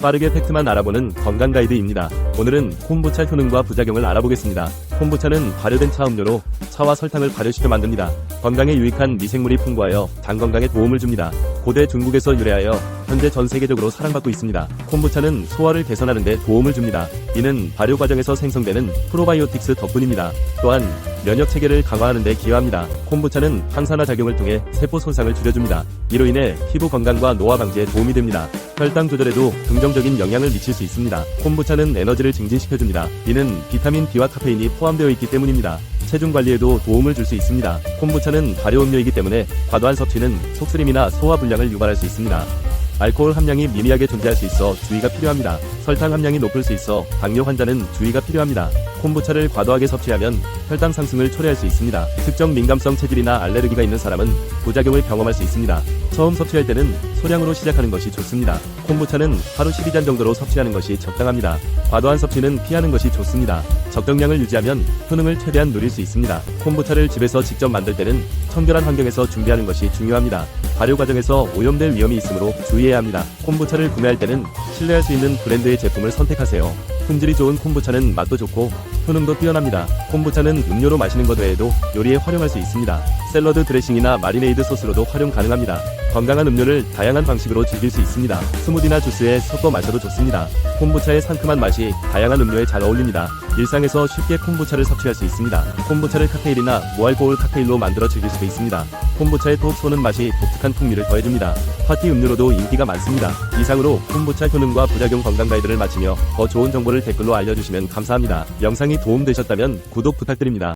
빠르게 팩트만 알아보는 건강 가이드입니다. 오늘은 콤부차 효능과 부작용을 알아보겠습니다. 콤부차는 발효된 차 음료로 차와 설탕을 발효시켜 만듭니다. 건강에 유익한 미생물이 풍부하여 장 건강에 도움을 줍니다. 고대 중국에서 유래하여 현재 전 세계적으로 사랑받고 있습니다. 콤부차는 소화를 개선하는 데 도움을 줍니다. 이는 발효 과정에서 생성되는 프로바이오틱스 덕분입니다. 또한 면역 체계를 강화하는 데 기여합니다. 콤부차는 항산화 작용을 통해 세포 손상을 줄여줍니다. 이로 인해 피부 건강과 노화 방지에 도움이 됩니다. 혈당 조절에도 긍정적인 영향을 미칠 수 있습니다. 콤부차는 에너지를 증진시켜줍니다. 이는 비타민 B와 카페인이 포함되어 있기 때문입니다. 체중 관리에도 도움을 줄 수 있습니다. 콤부차는 발효 음료이기 때문에 과도한 섭취는 속쓰림이나 소화 불량을 유발할 수 있습니다. 알코올 함량이 미미하게 존재할 수 있어 주의가 필요합니다. 설탕 함량이 높을 수 있어 당뇨 환자는 주의가 필요합니다. 콤부차를 과도하게 섭취하면 혈당 상승을 초래할 수 있습니다. 특정 민감성 체질이나 알레르기가 있는 사람은 부작용을 경험할 수 있습니다. 처음 섭취할 때는 소량으로 시작하는 것이 좋습니다. 콤부차는 하루 12잔 정도로 섭취하는 것이 적당합니다. 과도한 섭취는 피하는 것이 좋습니다. 적정량을 유지하면 효능을 최대한 누릴 수 있습니다. 콤부차를 집에서 직접 만들 때는 청결한 환경에서 준비하는 것이 중요합니다. 발효 과정에서 오염될 위험이 있으므로 주의해야 합니다. 콤부차를 구매할 때는 신뢰할 수 있는 브랜드의 제품을 선택하세요. 품질이 좋은 콤부차는 맛도 좋고 효능도 뛰어납니다. 콤부차는 음료로 마시는 것 외에도 요리에 활용할 수 있습니다. 샐러드 드레싱이나 마리네이드 소스로도 활용 가능합니다. 건강한 음료를 다양한 방식으로 즐길 수 있습니다. 스무디나 주스에 섞어 마셔도 좋습니다. 콤부차의 상큼한 맛이 다양한 음료에 잘 어울립니다. 일상에서 쉽게 콤부차를 섭취할 수 있습니다. 콤부차를 칵테일이나 무알코올 칵테일로 만들어 즐길 수도 있습니다. 콤부차의 톡 쏘는 맛이 독특한 풍미를 더해줍니다. 파티 음료로도 인기가 많습니다. 이상으로 콤부차 효능과 부작용 건강 가이드를 마치며 더 좋은 정보를 댓글로 알려주시면 감사합니다. 영상이 도움되셨다면 구독 부탁드립니다.